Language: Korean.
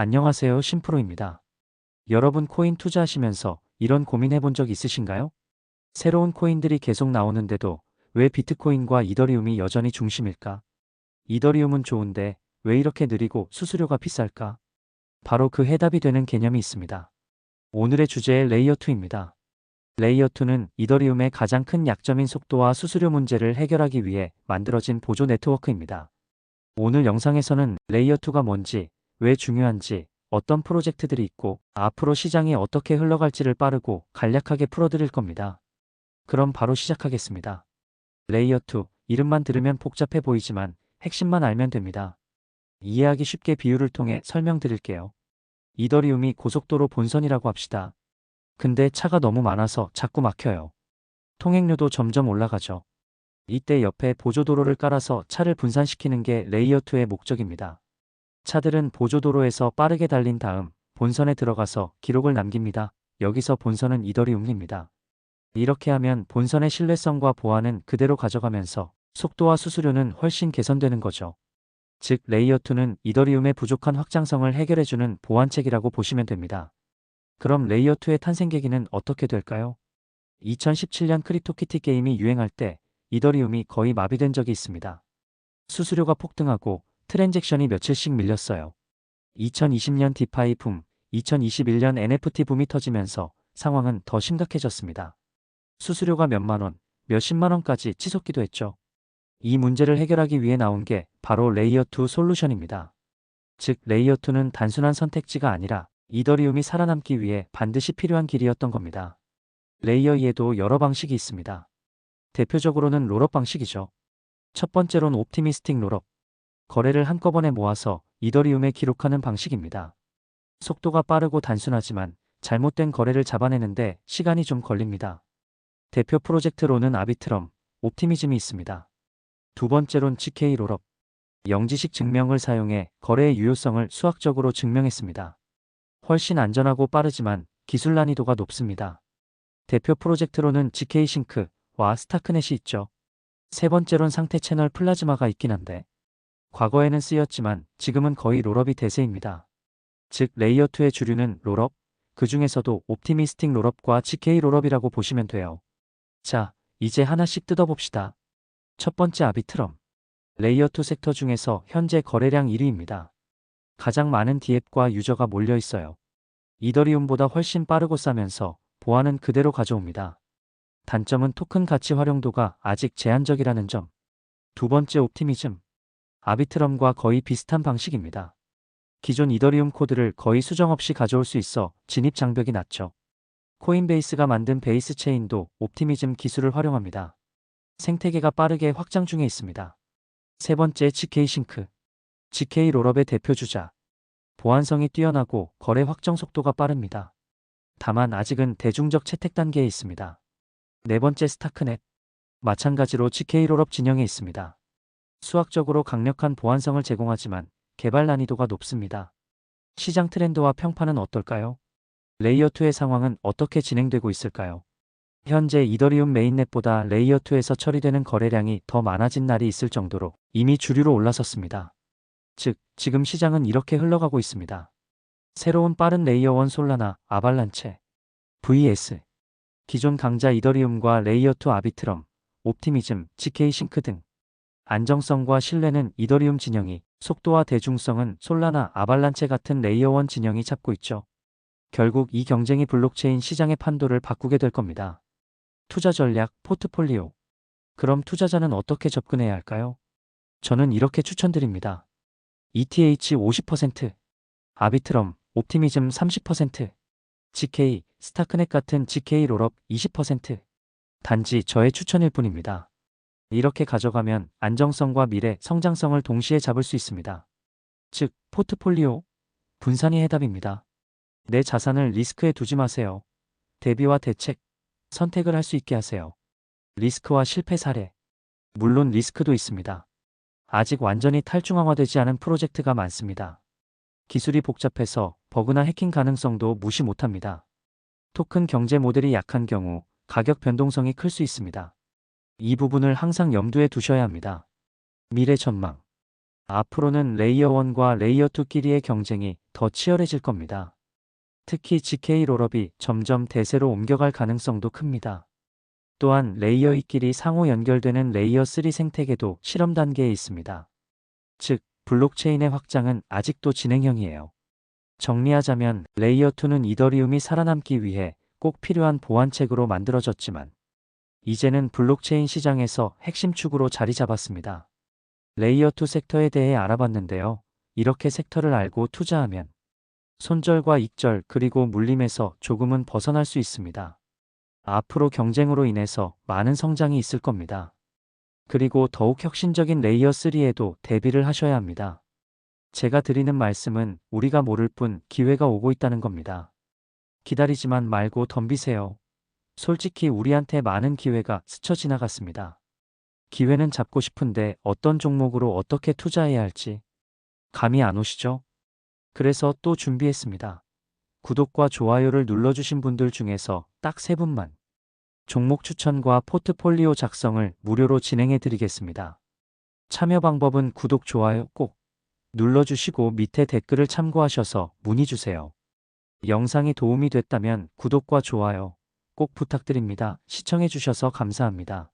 안녕하세요 심프로입니다. 여러분 코인 투자하시면서 이런 고민해 본 적 있으신가요? 새로운 코인들이 계속 나오는데도 왜 비트코인과 이더리움이 여전히 중심일까? 이더리움은 좋은데 왜 이렇게 느리고 수수료가 비쌀까? 바로 그 해답이 되는 개념이 있습니다. 오늘의 주제 레이어2입니다. 레이어2는 이더리움의 가장 큰 약점인 속도와 수수료 문제를 해결하기 위해 만들어진 보조 네트워크입니다. 오늘 영상에서는 레이어2가 뭔지, 왜 중요한지, 어떤 프로젝트들이 있고 앞으로 시장이 어떻게 흘러갈지를 빠르고 간략하게 풀어드릴 겁니다. 그럼 바로 시작하겠습니다. 레이어 2, 이름만 들으면 복잡해 보이지만 핵심만 알면 됩니다. 이해하기 쉽게 비유를 통해 설명드릴게요. 이더리움이 고속도로 본선이라고 합시다. 근데 차가 너무 많아서 자꾸 막혀요. 통행료도 점점 올라가죠. 이때 옆에 보조도로를 깔아서 차를 분산시키는 게 레이어2의 목적입니다. 차들은 보조도로에서 빠르게 달린 다음 본선에 들어가서 기록을 남깁니다. 여기서 본선은 이더리움입니다. 이렇게 하면 본선의 신뢰성과 보안은 그대로 가져가면서 속도와 수수료는 훨씬 개선되는 거죠. 즉 레이어2는 이더리움의 부족한 확장성을 해결해주는 보완책이라고 보시면 됩니다. 그럼 레이어2의 탄생 계기는 어떻게 될까요? 2017년 크립토키티 게임이 유행할 때 이더리움이 거의 마비된 적이 있습니다. 수수료가 폭등하고 트랜잭션이 며칠씩 밀렸어요. 2020년 디파이 붐, 2021년 NFT 붐이 터지면서 상황은 더 심각해졌습니다. 수수료가 몇만 원, 몇십만 원까지 치솟기도 했죠. 이 문제를 해결하기 위해 나온 게 바로 레이어2 솔루션입니다. 즉 레이어2는 단순한 선택지가 아니라 이더리움이 살아남기 위해 반드시 필요한 길이었던 겁니다. 레이어 2에도 여러 방식이 있습니다. 대표적으로는 롤업 방식이죠. 첫 번째로는 옵티미스틱 롤업. 거래를 한꺼번에 모아서 이더리움에 기록하는 방식입니다. 속도가 빠르고 단순하지만 잘못된 거래를 잡아내는데 시간이 좀 걸립니다. 대표 프로젝트로는 아비트럼, 옵티미즘이 있습니다. 두 번째론 GK 롤업. 영지식 증명을 사용해 거래의 유효성을 수학적으로 증명했습니다. 훨씬 안전하고 빠르지만 기술 난이도가 높습니다. 대표 프로젝트로는 GK 싱크와 스타크넷이 있죠. 세 번째론 상태 채널 플라즈마가 있긴 한데 과거에는 쓰였지만 지금은 거의 롤업이 대세입니다. 즉 레이어2의 주류는 롤업, 그 중에서도 옵티미스틱 롤업과 GK 롤업이라고 보시면 돼요. 자, 이제 하나씩 뜯어봅시다. 첫 번째 아비트럼. 레이어2 섹터 중에서 현재 거래량 1위입니다. 가장 많은 디앱과 유저가 몰려 있어요. 이더리움보다 훨씬 빠르고 싸면서 보안은 그대로 가져옵니다. 단점은 토큰 가치 활용도가 아직 제한적이라는 점. 두 번째 옵티미즘. 아비트럼과 거의 비슷한 방식입니다. 기존 이더리움 코드를 거의 수정 없이 가져올 수 있어 진입 장벽이 낮죠. 코인베이스가 만든 베이스 체인도 옵티미즘 기술을 활용합니다. 생태계가 빠르게 확장 중에 있습니다. 세 번째 GK 싱크. GK 롤업의 대표 주자. 보안성이 뛰어나고 거래 확정 속도가 빠릅니다. 다만 아직은 대중적 채택 단계에 있습니다. 네 번째 스타크넷. 마찬가지로 GK 롤업 진영에 있습니다. 수학적으로 강력한 보안성을 제공하지만 개발 난이도가 높습니다. 시장 트렌드와 평판은 어떨까요? 레이어2의 상황은 어떻게 진행되고 있을까요? 현재 이더리움 메인넷보다 레이어2에서 처리되는 거래량이 더 많아진 날이 있을 정도로 이미 주류로 올라섰습니다. 즉, 지금 시장은 이렇게 흘러가고 있습니다. 새로운 빠른 레이어1 솔라나, 아발란체, VS, 기존 강자 이더리움과 레이어2 아비트럼, 옵티미즘, GK 싱크 등 안정성과 신뢰는 이더리움 진영이 속도와 대중성은 솔라나 아발란체 같은 레이어 1 진영이 잡고 있죠. 결국 이 경쟁이 블록체인 시장의 판도를 바꾸게 될 겁니다. 투자 전략, 포트폴리오. 그럼 투자자는 어떻게 접근해야 할까요? 저는 이렇게 추천드립니다. ETH 50%, 아비트럼, 옵티미즘 30%, GK, 스타크넷 같은 GK 롤업 20%. 단지 저의 추천일 뿐입니다. 이렇게 가져가면 안정성과 미래, 성장성을 동시에 잡을 수 있습니다. 즉, 포트폴리오, 분산이 해답입니다. 내 자산을 리스크에 두지 마세요. 대비와 대책, 선택을 할 수 있게 하세요. 리스크와 실패 사례. 물론 리스크도 있습니다. 아직 완전히 탈중앙화되지 않은 프로젝트가 많습니다. 기술이 복잡해서 버그나 해킹 가능성도 무시 못합니다. 토큰 경제 모델이 약한 경우 가격 변동성이 클 수 있습니다. 이 부분을 항상 염두에 두셔야 합니다. 미래 전망. 앞으로는 레이어 1과 레이어 2끼리의 경쟁이 더 치열해질 겁니다. 특히 GK 롤업이 점점 대세로 옮겨갈 가능성도 큽니다. 또한 레이어 2끼리 상호 연결되는 레이어 3 생태계도 실험 단계에 있습니다. 즉, 블록체인의 확장은 아직도 진행형이에요. 정리하자면 레이어 2는 이더리움이 살아남기 위해 꼭 필요한 보완책으로 만들어졌지만 이제는 블록체인 시장에서 핵심 축으로 자리 잡았습니다. 레이어 2 섹터에 대해 알아봤는데요. 이렇게 섹터를 알고 투자하면 손절과 익절 그리고 물림에서 조금은 벗어날 수 있습니다. 앞으로 경쟁으로 인해서 많은 성장이 있을 겁니다. 그리고 더욱 혁신적인 레이어 3에도 대비를 하셔야 합니다. 제가 드리는 말씀은 우리가 모를 뿐 기회가 오고 있다는 겁니다. 기다리지만 말고 덤비세요. 솔직히 우리한테 많은 기회가 스쳐 지나갔습니다. 기회는 잡고 싶은데 어떤 종목으로 어떻게 투자해야 할지 감이 안 오시죠? 그래서 또 준비했습니다. 구독과 좋아요를 눌러주신 분들 중에서 딱 세 분만 종목 추천과 포트폴리오 작성을 무료로 진행해 드리겠습니다. 참여 방법은 구독, 좋아요 꼭 눌러주시고 밑에 댓글을 참고하셔서 문의 주세요. 영상이 도움이 됐다면 구독과 좋아요 꼭 부탁드립니다. 시청해 주셔서 감사합니다.